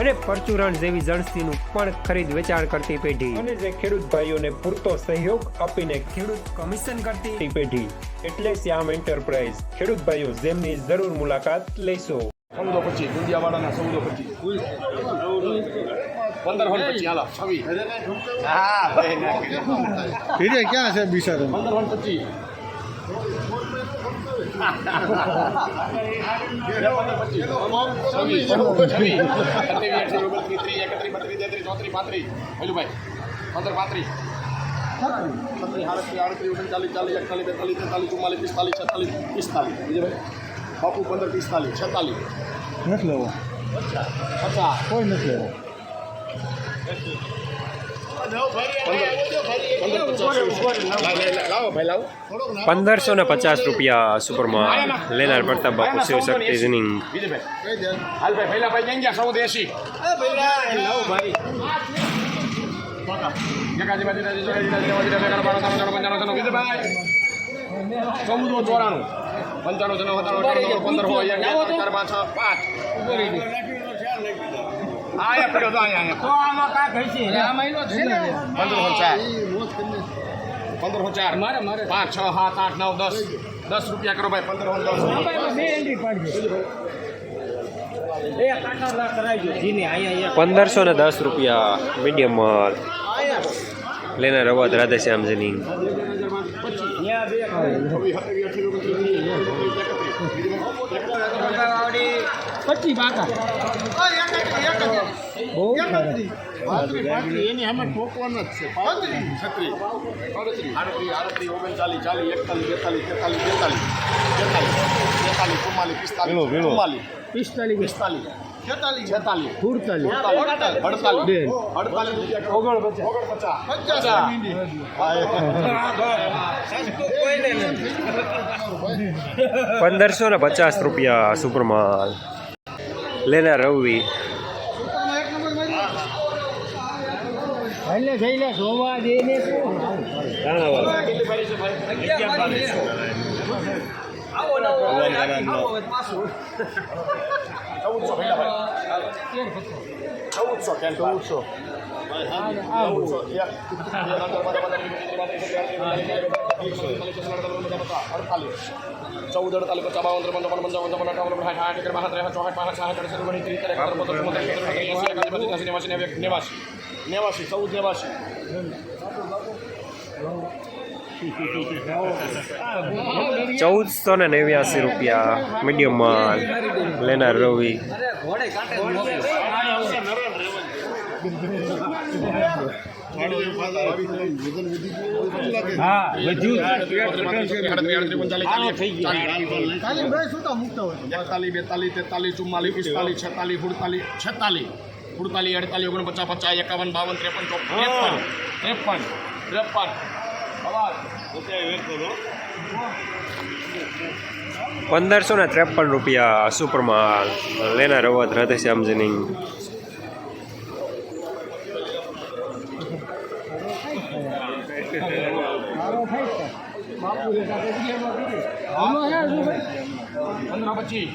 અને પરચુરણ જેવી જણસીનું પણ ખરીદ વેચાણ કરતી પેઢી. અને જે ખેડૂત ભાઈઓને પૂરતો સહયોગ આપીને ખેડૂત કમિશન કરતી પેઢી. એટલે શ્યામ એન્ટરપ્રાઇઝ. ખેડૂત ભાઈઓ જેમની જરૂર મુલાકાત લેશો. ચૌદો પચીસ દુંદિયાવાળાના ચૌદો પચીસ. પંદર વન પચીસ હાલો છવ્વીસ હા ભાઈ ના હીરે ક્યાં છે બિચારો? પંદર વન પચીસ. પંદર પાંત્રીસ છત્રીસ આડત્રીસ આડત્રીસ ઓગણચાલીસ ચાલીસ એકતાલીસ બેતાલીસ તેતાલીસ ચુમ્માલીસ પિસ્તાલીસ છેતાલીસ પિસ્તાલીસ બીજું ભાઈ બાપુ પંદર પિસ્તાલીસ છેતાલીસ નથી લેવો પચાસ કોઈ નથી લાવો પંદરસો ને પચાસ રૂપિયા સુપરમાં લેનાર પડતા બાપુ જનિંગ ભાઈ ક્યાં ગયા ચૌદ, ચોરાણું, પંચાણું જણા સત્તાણું અઠાણું પંદર હોય ચાર પાંચ છ પાંચ આયા પડ્યો તો અહીંયા અહીંયા પંદર ચાર. પંદર ચાર. પાંચ છ સાત આઠ નવ દસ. દસ રૂપિયા કરો ભાઈ પંદર દસ. પંદરસો ને દસ રૂપિયા મીડિયમ માલ. લેનાર અવાજ રાધેશ્યામજીની. પચીસ બાકા બહુ એની અમે ઠોકવાના જ છે. છત્રીસ આડત્રીસ આડત્રીસ ઓગણચાલીસ ચાલીસ એકતાલીસ બેતાલીસ તેતાલીસ બેતાલીસ. તેતાલીસ તેતાલીસ ચુમ્માલીસ પિસ્તાલીસ. ચુમ્માલીસ. પિસ્તાલીસ. પિસ્તાલીસ. છેતાલીસ. છેતાલીસ. સુડતાલીસ અડતાલીસ. અડતાલીસ. રૂપિયા ઓગણપચાસ. ઓગણપચાસ પંદરસો ને પચાસ રૂપિયા સુપરમાલ. લેનાર રવિ. એટલે થઈને લે જઈને શું ને ચૌદસો પહેલા ભાઈ ચૌદસો ચૌદસો ચૌદ અડતાલીસ પચાસ બાવન ત્રેપન ચોપન પંચાવન ચોપન અઠાવન સાઠ એકર બાસઠ ત્રેસઠ ચોસઠ પાંસઠ સાઠ અડસઠ ઓગણીસ ત્રીસ ત્રેસઠ ચુમ્મોતેર પંચોતેર નેવ્યાસી નેવ્યાસી ચૌદ નેવ્યાસી ચૌદસો ને નેવ્યાસી રૂપિયા મીડિયમ માલ લેનાર રવિ. હા બેતાલીસ તેતાલીસ ચુમ્માલીસ પિસ્તાલીસ છેતાલીસ સુડતાલીસ છેતાલીસ. સુડતાલીસ અડતાલીસ ઓગણપચાસ પચાસ એકાવન બાવન ત્રેપન ચોપન ત્રેપન ત્રેપન ત્રેપન. અવાજ. પંદરસો ને ત્રેપન રૂપિયા સુપરમાં લેનાર રવત રાધેશ્યામ જનિંગ પંદર પચીસ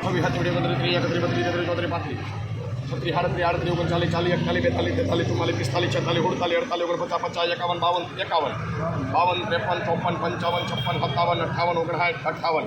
છવ્વીસ સત્યાવીસ ઓગણત્રીસ ત્રીસ એકત્રીસ બત્રીસ તેત્રીસ ચોત્રીસ પાંત્રીસ છત્રીસ આડત્રીસ આડત્રીસ ઓગણચાલીસ ચાલીસ એકતાલીસ બેતાલીસ તેતાલીસ ચુમ્માલીસ પિસ્તાલીસ છેતાલીસ સુડતાલીસ અડતાલીસ ઓગણપચાસ પચાસ એકાવન બાવન એકાવન બાવન ત્રેપન ચોપન પંચાવન છપ્પન સત્તાવન અઠાવન ઓગણસાઠ અઠાવન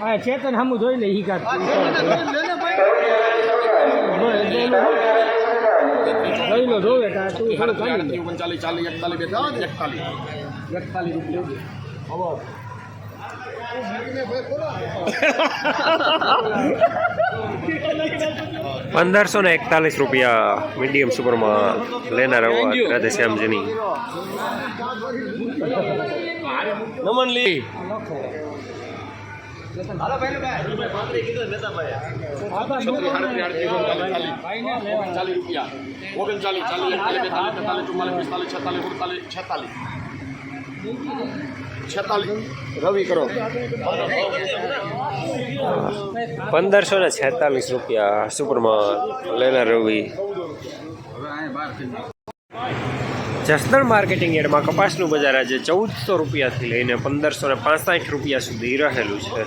હા ચેતન હમું જોઈ લે ઈ કાઢ જોઈ લો જોવે તા તું થોડું કાઢી ઓગણચાલીસ ચાલીસ એકતાલીસ બેતાલીસ એકતાલીસ. એકતાલીસ રૂપિયા. પંદરસો ને એકતાલીસ રૂપિયા મીડિયમ સુપરમાં લેનાર રાધેશ્યામજીની નમન લી. છેતાલીસ સુડતાલીસ રવિ કરો પંદરસો ને છેતાલીસ રૂપિયા સુપરમાં લેના રવિ. જસદણ માર્કેટિંગ યાર્ડમાં કપાસનું બજાર આજે ચૌદસો રૂપિયાથી લઈને પંદરસો ને રૂપિયા સુધી રહેલું છે.